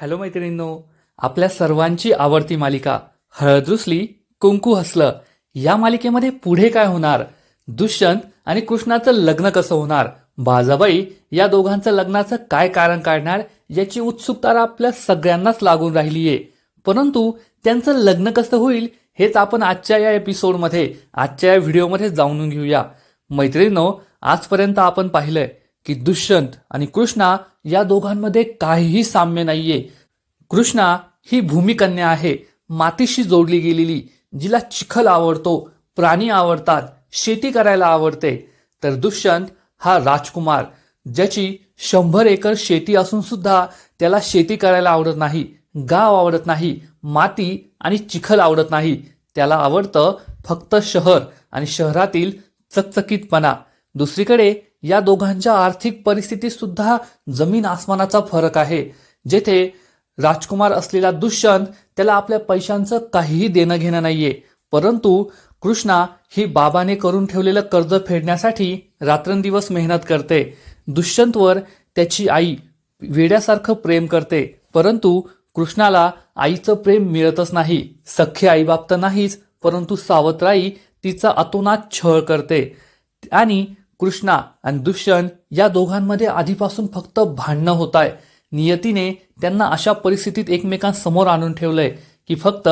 Hello मैत्रिणींनो आपल्या सर्वांची आवडती मालिका हळदुसली कुंकू हसलं या मालिकेमध्ये पुढे काय होणार? दुष्यंत आणि कृष्णाचं लग्न कसं होणार? बाजाबाई या दोघांचं लग्नाचं काय कारण काढणार? याची उत्सुकता आपल्या सगळ्यांनाच लागून राहिली आहे परंतु त्यांचं लग्न कसं होईल हेच आपण आजच्या या एपिसोडमध्ये आजच्या या व्हिडिओमध्ये जाणून घेऊया. मैत्रिणींनो आजपर्यंत आपण पाहिलंय की दुष्यंत आणि कृष्णा या दोघांमध्ये काहीही साम्य नाहीये. कृष्णा ही भूमिकन्या आहे. मातीशी जोडली गेलेली जिला चिखल आवडतो प्राणी आवडतात शेती करायला आवडते. तर दुष्यंत हा राजकुमार ज्याची शंभर एकर शेती असून सुद्धा त्याला शेती करायला आवडत नाही गाव आवडत नाही माती आणि चिखल आवडत नाही. त्याला आवडतं फक्त शहर आणि शहरातील चकचकीतपणा. दुसरीकडे या दोघांच्या आर्थिक परिस्थितीत सुद्धा जमीन आसमानाचा फरक आहे. जेथे राजकुमार असलेला दुष्यंत त्याला आपल्या पैशांचं काहीही देणं घेणं नाहीये. परंतु कृष्णा ही बाबाने करून ठेवलेलं कर्ज फेडण्यासाठी रात्रंदिवस मेहनत करते. दुष्यंतवर त्याची आई वेड्यासारखं प्रेम करते. परंतु कृष्णाला आईचं प्रेम मिळतच नाही. सख्खी आईबाप तर नाहीच परंतु सावत्राई तिचा अतोनात छळ करते. आणि कृष्णा आणि दुष्यंत या दोघांमध्ये आधीपासून फक्त भांडणं होत आहे नियतीने त्यांना अशा परिस्थितीत एकमेकांसमोर आणून ठेवलंय की फक्त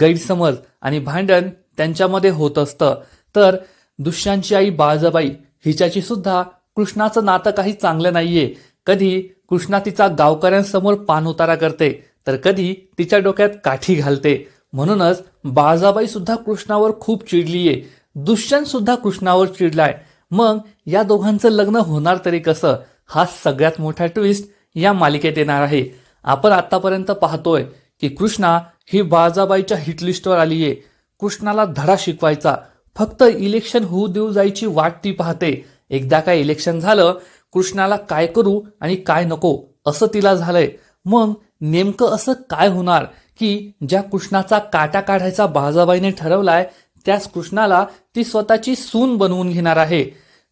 गैरसमज आणि भांडण त्यांच्यामध्ये होत असतं. तर दुष्यांची आई बाळजाबाई हिच्याची सुद्धा कृष्णाचं नातं काही चांगलं नाहीये. कधी कृष्णा तिचा गावकऱ्यांसमोर पानउतारा करते तर कधी तिच्या डोक्यात काठी घालते. म्हणूनच बाळजाबाई सुद्धा कृष्णावर खूप चिडलीये. दुष्यंत सुद्धा कृष्णावर चिडलाय. मग या दोघांचं लग्न होणार तरी कसं? हा सगळ्यात मोठा ट्विस्ट या मालिकेत येणार आहे. आपण आतापर्यंत पाहतोय की कृष्णा ही बाळजाबाईच्या हिटलिस्टवर आली आहे कृष्णाला धडा शिकवायचा. फक्त इलेक्शन होऊ देऊ जायची वाट ती पाहते. एकदा काय इलेक्शन झालं कृष्णाला काय करू आणि काय नको असं तिला झालंय. मग नेमकं असं काय होणार की ज्या कृष्णाचा काटा काढायचा बाळजाबाईने ठरवलाय त्याच कृष्णाला ती स्वतःची सून बनवून घेणार आहे.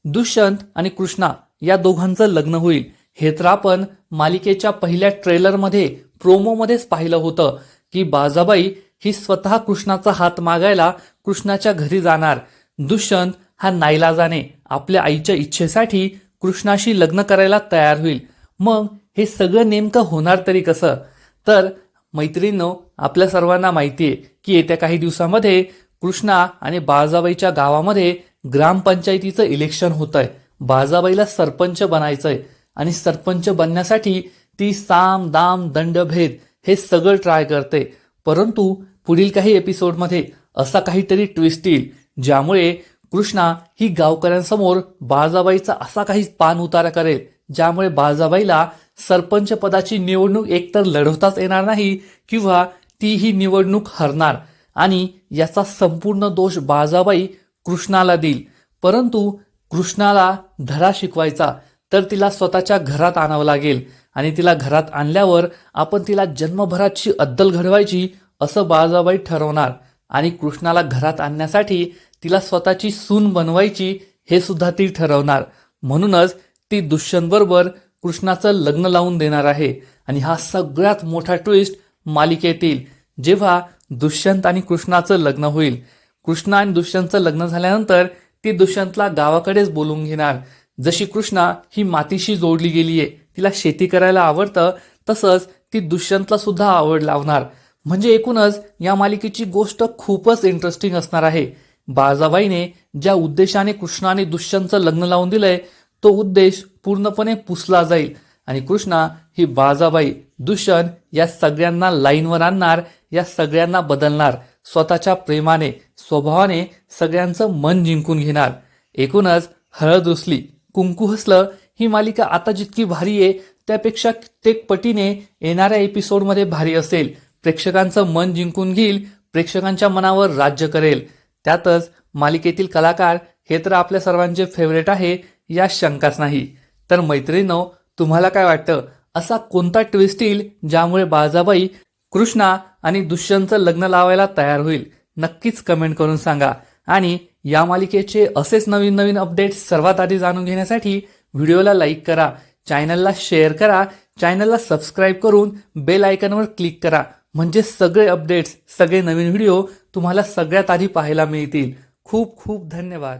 दुष्यंत आणि कृष्णा या दोघांचं लग्न होईल. हे तर आपण मालिकेच्या पहिल्या ट्रेलरमध्ये प्रोमोमध्येच पाहिलं होतं की बाजाबाई ही स्वतः कृष्णाचा हात मागायला कृष्णाच्या घरी जाणार. दुष्यंत हा नाईलाजाने आपल्या आईच्या इच्छेसाठी कृष्णाशी लग्न करायला तयार होईल. मग हे सगळं नेमकं होणार तरी कसं? तर मैत्रिणींनो आपल्या सर्वांना माहिती आहे की येत्या काही दिवसामध्ये कृष्णा आणि बाळजाबाईच्या गावामध्ये ग्रामपंचायतीचं इलेक्शन होत आहे बाळजाबाईला सरपंच बनायचंय. आणि सरपंच बनण्यासाठी ती साम दाम दंडभेद हे सगळं ट्राय करते. परंतु पुढील काही एपिसोडमध्ये असा काहीतरी ट्विस्ट येईल ज्यामुळे कृष्णा ही गावकऱ्यांसमोर बाळजाबाईचा असा काही पान उतारा करेल ज्यामुळे बाळजाबाईला सरपंच पदाची निवडणूक एकतर लढवताच येणार नाही किंवा ती ही निवडणूक हरणार. आणि याचा संपूर्ण दोष बाळजाबाई कृष्णाला देईल. परंतु कृष्णाला धडा शिकवायचा तर तिला स्वतःच्या घरात आणावं लागेल. आणि तिला घरात आणल्यावर आपण तिला जन्मभराची अद्दल घडवायची असं बाळजाबाई ठरवणार. आणि कृष्णाला घरात आणण्यासाठी तिला स्वतःची सून बनवायची हे सुद्धा ती ठरवणार. म्हणूनच ती दुष्यंतबरोबर कृष्णाचं लग्न लावून देणार आहे. आणि हा सगळ्यात मोठा ट्विस्ट मालिकेत येईल जेव्हा दुष्यंत आणि कृष्णाचं लग्न होईल. कृष्ण आणि दुष्यंतचं लग्न झाल्यानंतर ती दुष्यंतला गावाकडेच बोलवून घेणार. जशी कृष्णा ही मातीशी जोडली गेली आहे तिला शेती करायला आवडतं तसंच ती दुष्यंतला सुद्धा आवड लावणार. म्हणजे एकूणच या मालिकेची गोष्ट खूपच इंटरेस्टिंग असणार आहे. बाळजाबाईने ज्या उद्देशाने कृष्णाने दुष्यंतचं लग्न लावून दिलंय तो उद्देश पूर्णपणे पुसला जाईल. आणि कृष्णा ही बाळजाबाई दुष्यंत या सगळ्यांना लाईनवर आणणार या सगळ्यांना बदलणार. स्वतःच्या प्रेमाने स्वभावाने सगळ्यांचं मन जिंकून घेणार. एकूणच हळद रुसली कुंकू हसलं ही मालिका आता जितकी भारी आहे त्यापेक्षा कित्येक पटीने येणाऱ्या एपिसोडमध्ये भारी असेल. प्रेक्षकांचं मन जिंकून घेईल प्रेक्षकांच्या मनावर राज्य करेल. त्यातच मालिकेतील कलाकार हे तर आपल्या सर्वांचे फेवरेट आहे या शंकाच नाही. तर मैत्रिणीनो तुम्हाला काय वाटतं? असा कोणता ट्विस्ट येईल ज्यामुळे बाळजाबाई कृष्णा आणि दुष्यंतचं लग्न लावायला तयार होईल? नक्कीच कमेंट करून सांगा. आणि या मालिकेचे असेच नवीन नवीन अपडेट्स सर्वात आधी जाणून घेण्यासाठी व्हिडिओला लाईक करा. चॅनलला शेअर करा. चॅनलला सबस्क्राईब करून बेल आयकनवर क्लिक करा. म्हणजे सगळे अपडेट्स सगळे नवीन व्हिडिओ तुम्हाला सगळ्यात आधी पाहायला मिळतील. खूप खूप धन्यवाद.